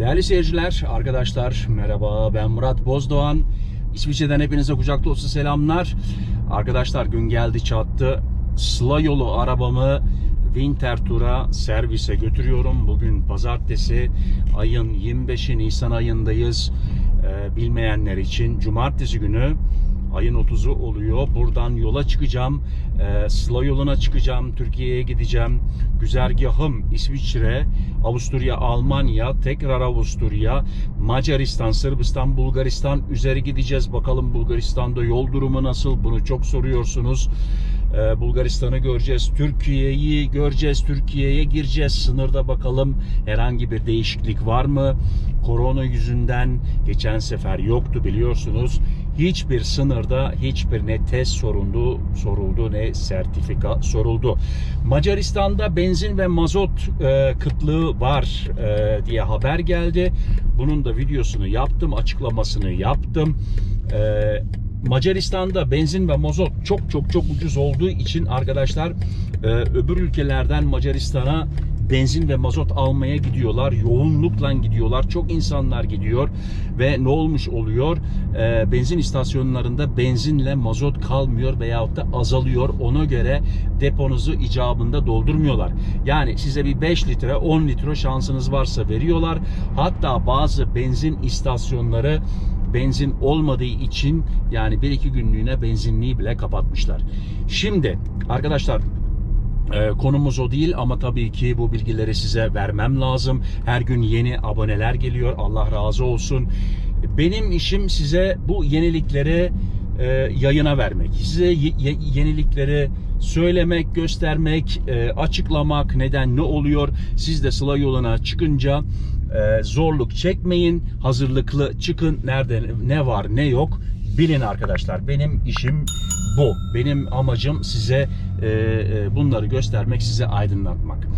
Değerli seyirciler, arkadaşlar merhaba ben Murat Bozdoğan. İsviçre'den hepinize kucak dolusu selamlar. Arkadaşlar gün geldi çattı. Sıla yolu arabamı Winter Tour'a servise götürüyorum. Bugün pazartesi ayın 25'i Nisan ayındayız. Ee, bilmeyenler için cumartesi günü ayın 30'u oluyor. Buradan yola çıkacağım. Ee, Sıla yoluna çıkacağım. Türkiye'ye gideceğim. Güzergahım İsviçre, Avusturya, Almanya, tekrar Avusturya, Macaristan, Sırbistan, Bulgaristan üzeri gideceğiz. Bakalım Bulgaristan'da yol durumu nasıl? Bunu çok soruyorsunuz. Ee, Bulgaristan'ı göreceğiz. Türkiye'yi göreceğiz. Türkiye'ye gireceğiz. Sınırda bakalım herhangi bir değişiklik var mı? Korona yüzünden geçen sefer yoktu biliyorsunuz. Hiçbir sınırda hiçbir ne test soruldu, soruldu ne sertifika soruldu. Macaristan'da benzin ve mazot e, kıtlığı var e, diye haber geldi. Bunun da videosunu yaptım, açıklamasını yaptım. E, Macaristan'da benzin ve mazot çok çok çok ucuz olduğu için arkadaşlar e, öbür ülkelerden Macaristan'a benzin ve mazot almaya gidiyorlar. Yoğunlukla gidiyorlar. Çok insanlar gidiyor ve ne olmuş oluyor? E, benzin istasyonlarında benzinle mazot kalmıyor veyahut da azalıyor. Ona göre deponuzu icabında doldurmuyorlar. Yani size bir 5 litre 10 litre şansınız varsa veriyorlar. Hatta bazı benzin istasyonları benzin olmadığı için yani bir iki günlüğüne benzinliği bile kapatmışlar. Şimdi arkadaşlar e, konumuz o değil ama tabii ki bu bilgileri size vermem lazım. Her gün yeni aboneler geliyor. Allah razı olsun. Benim işim size bu yenilikleri e, yayına vermek. Size ye- ye- yenilikleri söylemek, göstermek, e, açıklamak neden ne oluyor. Siz de Sıla yoluna çıkınca e, zorluk çekmeyin. Hazırlıklı çıkın. Nerede ne var ne yok bilin arkadaşlar. Benim işim bu. Benim amacım size e, e, bunları göstermek, size aydınlatmak.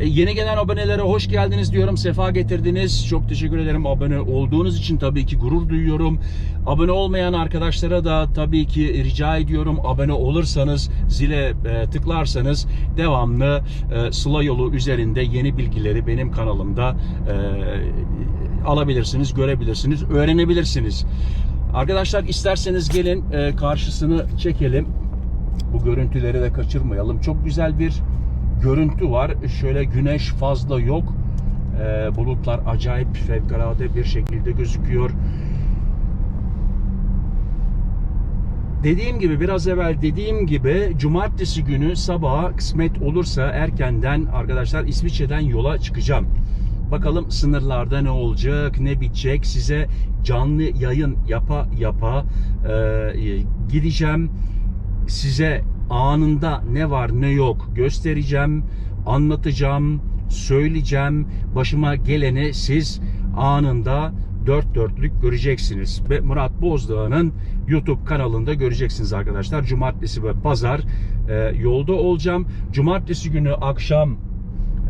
E, yeni gelen abonelere hoş geldiniz diyorum. Sefa getirdiniz. Çok teşekkür ederim abone olduğunuz için tabii ki gurur duyuyorum. Abone olmayan arkadaşlara da tabii ki rica ediyorum. Abone olursanız, zile e, tıklarsanız devamlı e, Sıla yolu üzerinde yeni bilgileri benim kanalımda e, alabilirsiniz, görebilirsiniz, öğrenebilirsiniz. Arkadaşlar isterseniz gelin e, karşısını çekelim. Bu görüntüleri de kaçırmayalım. Çok güzel bir görüntü var. Şöyle güneş fazla yok. E, bulutlar acayip fevkalade bir şekilde gözüküyor. Dediğim gibi biraz evvel dediğim gibi cumartesi günü sabaha kısmet olursa erkenden arkadaşlar İsviçre'den yola çıkacağım. Bakalım sınırlarda ne olacak, ne bitecek. Size canlı yayın yapa yapa e, gideceğim. Size anında ne var ne yok göstereceğim, anlatacağım, söyleyeceğim. Başıma geleni siz anında dört dörtlük göreceksiniz. Ve Murat Bozdağ'ın YouTube kanalında göreceksiniz arkadaşlar. Cumartesi ve pazar e, yolda olacağım. Cumartesi günü akşam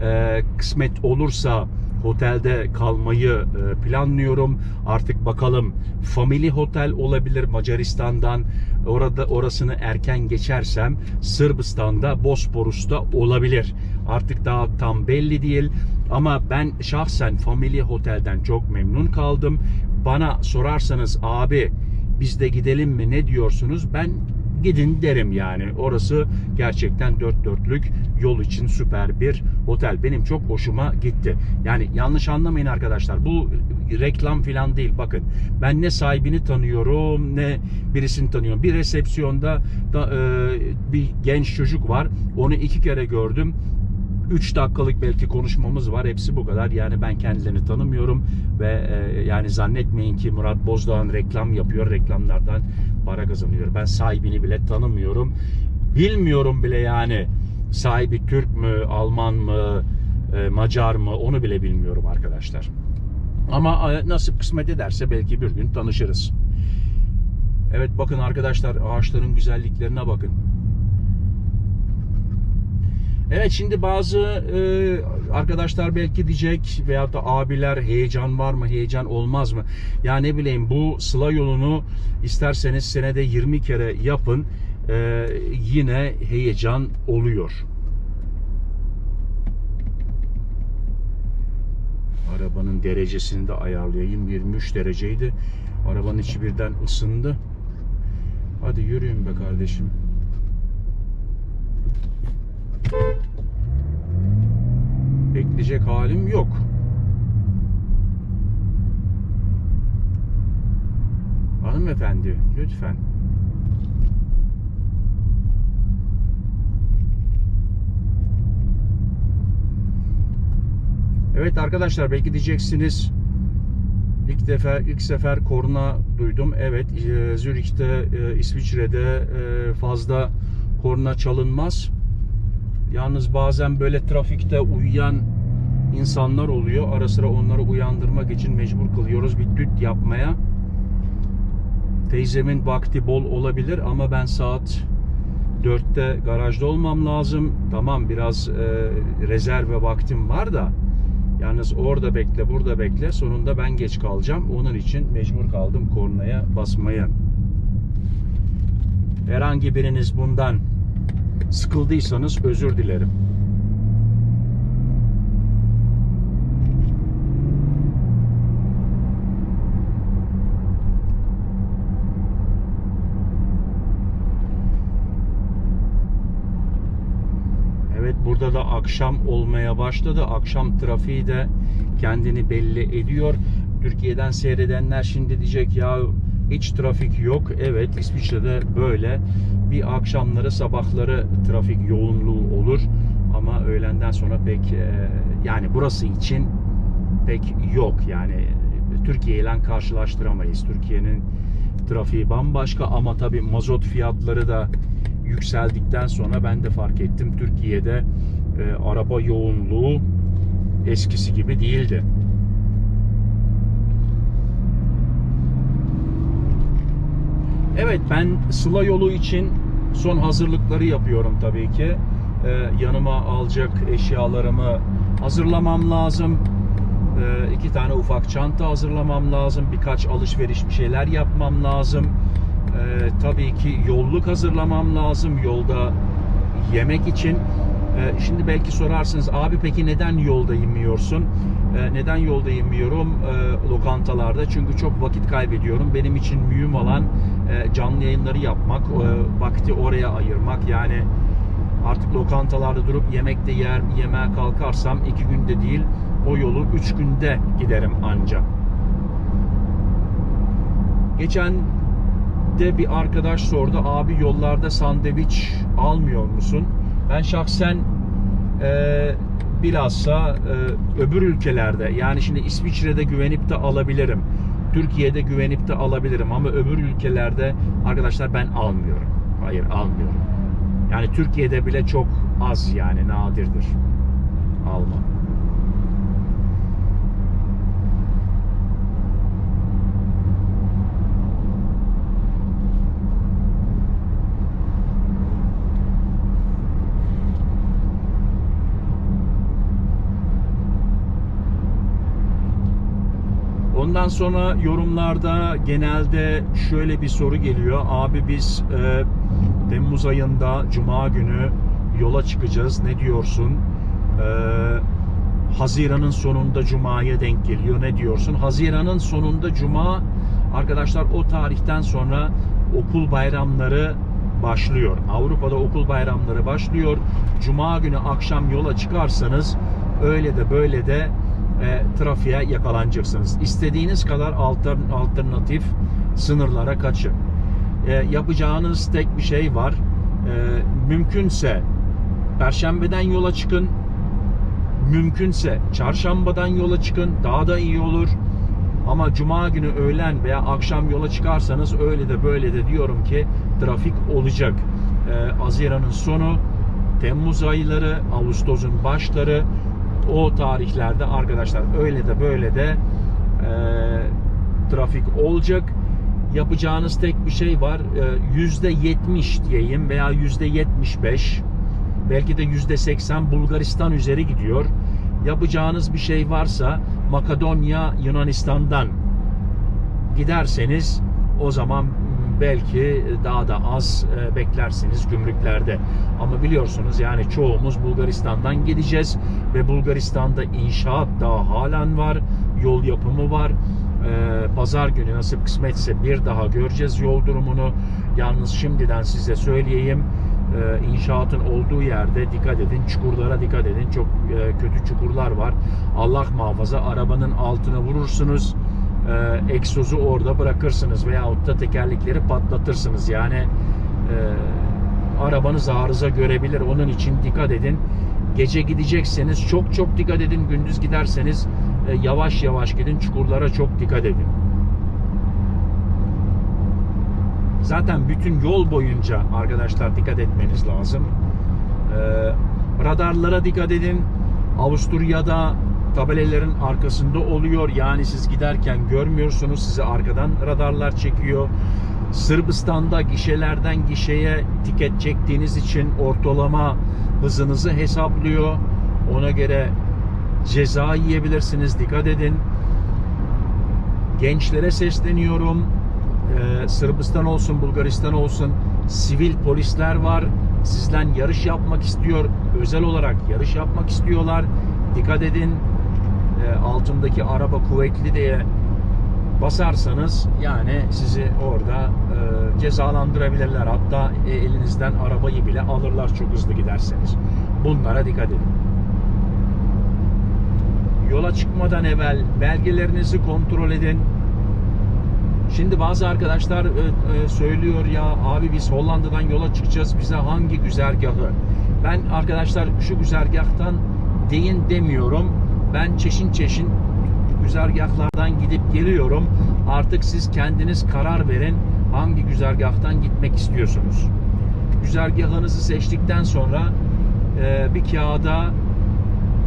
e, kısmet olursa otelde kalmayı e, planlıyorum. Artık bakalım family hotel olabilir Macaristan'dan. Orada orasını erken geçersem Sırbistan'da Bosporus'ta olabilir. Artık daha tam belli değil. Ama ben şahsen family hotelden çok memnun kaldım. Bana sorarsanız abi biz de gidelim mi ne diyorsunuz? Ben gidin derim yani. Orası gerçekten dört dörtlük yol için süper bir otel. Benim çok hoşuma gitti. Yani yanlış anlamayın arkadaşlar. Bu reklam falan değil. Bakın ben ne sahibini tanıyorum ne birisini tanıyorum. Bir resepsiyonda da, e, bir genç çocuk var. Onu iki kere gördüm. 3 dakikalık belki konuşmamız var. Hepsi bu kadar. Yani ben kendilerini tanımıyorum ve e, yani zannetmeyin ki Murat Bozdağ'ın reklam yapıyor. Reklamlardan para kazanıyor. Ben sahibini bile tanımıyorum. Bilmiyorum bile yani sahibi Türk mü, Alman mı, e, Macar mı onu bile bilmiyorum arkadaşlar. Ama e, nasip kısmet ederse belki bir gün tanışırız. Evet bakın arkadaşlar ağaçların güzelliklerine bakın. Evet şimdi bazı e, arkadaşlar belki diyecek veyahut da abiler heyecan var mı heyecan olmaz mı? Ya ne bileyim bu sıla yolunu isterseniz senede 20 kere yapın e, yine heyecan oluyor. Arabanın derecesini de ayarlayayım. 23 dereceydi. Arabanın içi birden ısındı. Hadi yürüyün be kardeşim. Bekleyecek halim yok. Hanımefendi lütfen. Evet arkadaşlar belki diyeceksiniz ilk defa ilk sefer korna duydum. Evet e, Zürih'te e, İsviçre'de e, fazla korna çalınmaz. Yalnız bazen böyle trafikte uyuyan insanlar oluyor. Ara sıra onları uyandırmak için mecbur kılıyoruz bir düt yapmaya. Teyzemin vakti bol olabilir ama ben saat 4'te garajda olmam lazım. Tamam biraz e, rezerve vaktim var da yalnız orada bekle burada bekle sonunda ben geç kalacağım. Onun için mecbur kaldım kornaya basmaya. Herhangi biriniz bundan sıkıldıysanız özür dilerim. Evet burada da akşam olmaya başladı. Akşam trafiği de kendini belli ediyor. Türkiye'den seyredenler şimdi diyecek ya hiç trafik yok. Evet İsviçre'de böyle bir akşamları sabahları trafik yoğunluğu olur. Ama öğlenden sonra pek e, yani burası için pek yok. Yani Türkiye ile karşılaştıramayız. Türkiye'nin trafiği bambaşka ama tabii mazot fiyatları da yükseldikten sonra ben de fark ettim Türkiye'de e, araba yoğunluğu eskisi gibi değildi. Evet ben Sıla yolu için son hazırlıkları yapıyorum tabii ki. Ee, yanıma alacak eşyalarımı hazırlamam lazım. Ee, iki tane ufak çanta hazırlamam lazım. Birkaç alışveriş bir şeyler yapmam lazım. Ee, tabii ki yolluk hazırlamam lazım. Yolda yemek için. Ee, şimdi belki sorarsınız abi peki neden yolda yemiyorsun? Ee, neden yolda yemiyorum ee, lokantalarda? Çünkü çok vakit kaybediyorum. Benim için mühim olan e, canlı yayınları yapmak, e, vakti oraya ayırmak. Yani artık lokantalarda durup yemekte yer yemeğe kalkarsam iki günde değil o yolu üç günde giderim anca. Geçen de bir arkadaş sordu abi yollarda sandviç almıyor musun? Ben şahsen e, bilhassa e, öbür ülkelerde yani şimdi İsviçre'de güvenip de alabilirim. Türkiye'de güvenip de alabilirim ama öbür ülkelerde arkadaşlar ben almıyorum. Hayır almıyorum. Yani Türkiye'de bile çok az yani nadirdir. Alma. Ondan sonra yorumlarda genelde şöyle bir soru geliyor. Abi biz e, Temmuz ayında Cuma günü yola çıkacağız. Ne diyorsun? E, Haziran'ın sonunda Cuma'ya denk geliyor. Ne diyorsun? Haziran'ın sonunda Cuma arkadaşlar o tarihten sonra okul bayramları başlıyor. Avrupa'da okul bayramları başlıyor. Cuma günü akşam yola çıkarsanız öyle de böyle de e, trafiğe yakalanacaksınız. İstediğiniz kadar altern, alternatif sınırlara kaçın. E, yapacağınız tek bir şey var. E, mümkünse Perşembeden yola çıkın. Mümkünse çarşambadan yola çıkın. Daha da iyi olur. Ama cuma günü öğlen veya akşam yola çıkarsanız öyle de böyle de diyorum ki trafik olacak. Ee, Haziran'ın sonu, Temmuz ayları, Ağustos'un başları o tarihlerde arkadaşlar öyle de böyle de e, trafik olacak. Yapacağınız tek bir şey var. E, Yüzde 70 diyeyim veya yüzde 75 belki de yüzde 80 Bulgaristan üzeri gidiyor. Yapacağınız bir şey varsa Makedonya Yunanistan'dan giderseniz o zaman belki daha da az e, beklersiniz gümrüklerde. Ama biliyorsunuz yani çoğumuz Bulgaristan'dan gideceğiz ve Bulgaristan'da inşaat daha halen var, yol yapımı var. E, Pazar günü nasip kısmetse bir daha göreceğiz yol durumunu. Yalnız şimdiden size söyleyeyim e, inşaatın olduğu yerde dikkat edin, çukurlara dikkat edin. Çok kötü çukurlar var. Allah muhafaza arabanın altına vurursunuz e, egzozu orada bırakırsınız veyahut da tekerlekleri patlatırsınız. Yani e, arabanız arıza görebilir. Onun için dikkat edin. Gece gidecekseniz çok çok dikkat edin. Gündüz giderseniz e, yavaş yavaş gidin. Çukurlara çok dikkat edin. Zaten bütün yol boyunca arkadaşlar dikkat etmeniz lazım. E, radarlara dikkat edin. Avusturya'da tabelelerin arkasında oluyor. Yani siz giderken görmüyorsunuz. Sizi arkadan radarlar çekiyor. Sırbistan'da gişelerden gişeye tiket çektiğiniz için ortalama hızınızı hesaplıyor. Ona göre ceza yiyebilirsiniz. Dikkat edin. Gençlere sesleniyorum. Ee, Sırbistan olsun, Bulgaristan olsun sivil polisler var. Sizden yarış yapmak istiyor. Özel olarak yarış yapmak istiyorlar. Dikkat edin. Ee, altındaki araba kuvvetli diye basarsanız yani sizi orada e, cezalandırabilirler. Hatta e, elinizden arabayı bile alırlar çok hızlı giderseniz. Bunlara dikkat edin. Yola çıkmadan evvel belgelerinizi kontrol edin. Şimdi bazı arkadaşlar e, e, söylüyor ya abi biz Hollanda'dan yola çıkacağız bize hangi güzergahı? Ben arkadaşlar şu güzergahtan deyin demiyorum. Ben çeşin çeşin güzergahlardan gidip geliyorum. Artık siz kendiniz karar verin hangi güzergahtan gitmek istiyorsunuz. Güzergahınızı seçtikten sonra e, bir kağıda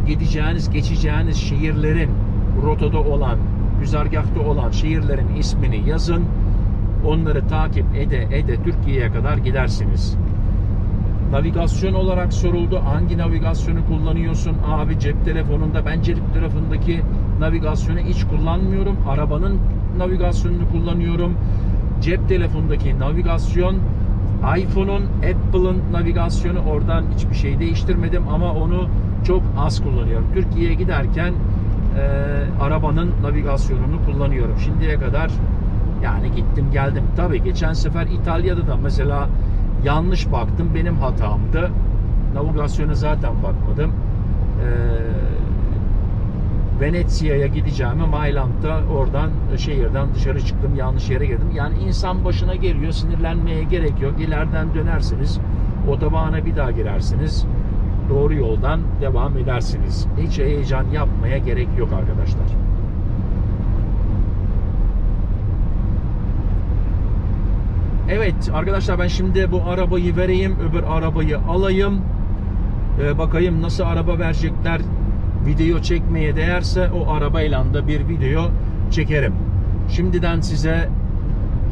gideceğiniz, geçeceğiniz şehirlerin rotada olan, güzergahta olan şehirlerin ismini yazın. Onları takip ede ede Türkiye'ye kadar gidersiniz. Navigasyon olarak soruldu. Hangi navigasyonu kullanıyorsun? Abi cep telefonunda ben cep telefonundaki navigasyonu hiç kullanmıyorum. Arabanın navigasyonunu kullanıyorum. Cep telefonundaki navigasyon iPhone'un, Apple'ın navigasyonu oradan hiçbir şey değiştirmedim ama onu çok az kullanıyorum. Türkiye'ye giderken e, arabanın navigasyonunu kullanıyorum. Şimdiye kadar yani gittim geldim. Tabii geçen sefer İtalya'da da mesela yanlış baktım. Benim hatamdı. Navigasyona zaten bakmadım. Ee, Venetsia'ya gideceğime Mailand'da oradan şehirden dışarı çıktım. Yanlış yere girdim. Yani insan başına geliyor. Sinirlenmeye gerek yok. İleriden dönersiniz. Otobana bir daha girersiniz. Doğru yoldan devam edersiniz. Hiç heyecan yapmaya gerek yok arkadaşlar. Evet arkadaşlar ben şimdi bu arabayı vereyim. Öbür arabayı alayım. Ee, bakayım nasıl araba verecekler. Video çekmeye değerse o arabayla da bir video çekerim. Şimdiden size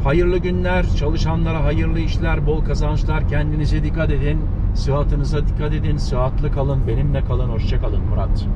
hayırlı günler, çalışanlara hayırlı işler, bol kazançlar. Kendinize dikkat edin. Sıhhatınıza dikkat edin. Sıhhatli kalın. Benimle kalın. Hoşça kalın Murat.